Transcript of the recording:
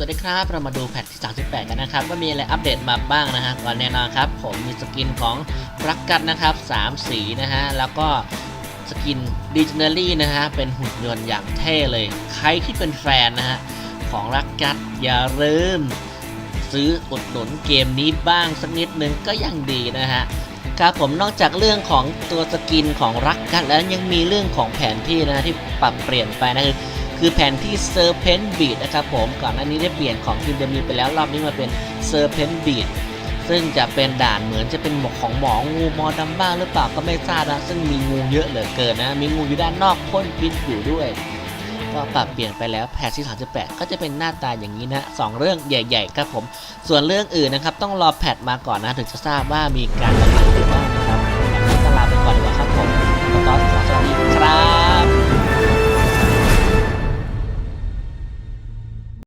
วัสดีครับ เรามาดูแพทที่ 38 กันนะครับ ว่ามีอะไรอัปเดตมาบ้างนะฮะก่อนแน่นอนครับ ผมมีสกินของรักกันนะครับ 3 สีนะฮะ แล้วก็สกินดิจิเนอรี่นะฮะ เป็นหุ่นยนต์อย่างเท่เลย ใครที่เป็นแฟนนะฮะ ของรักกัดอย่าลืมซื้ออุดหนุนเกมนี้บ้างสักนิดนึงก็ยังดีนะฮะครับผมนอกจากเรื่องของตัวสกินของรักกันแล้วยังมีเรื่องของแผนที่นะะที่ปรับเปลี่ยนไปนะคือ คือแผนที่ Serpent Beat นะครับผมก่อนหน้านี้ได้เปลี่ยนของทีมเดมีไปแล้วรอบนี้มาเป็น Serpent Beat ซึ่งจะเป็นด่านเหมือนจะเป็นหมวกของหมองูมอดำบ้างหรือเปล่าก็ไม่ทราบนะ ซึ่งมีงูเยอะเหลือเกินนะ มีงูอยู่ด้านนอกพ่นพิษอยู่ด้วย ก็ปรับเปลี่ยนไปแล้วแพทที่38 ก็จะเป็นหน้าตาอย่างนี้นะสองเรื่องใหญ่ ๆ ครับผม ส่วนเรื่องอื่นนะครับต้องรอแพทมาก่อนนะถึงจะทราบว่ามีการประกา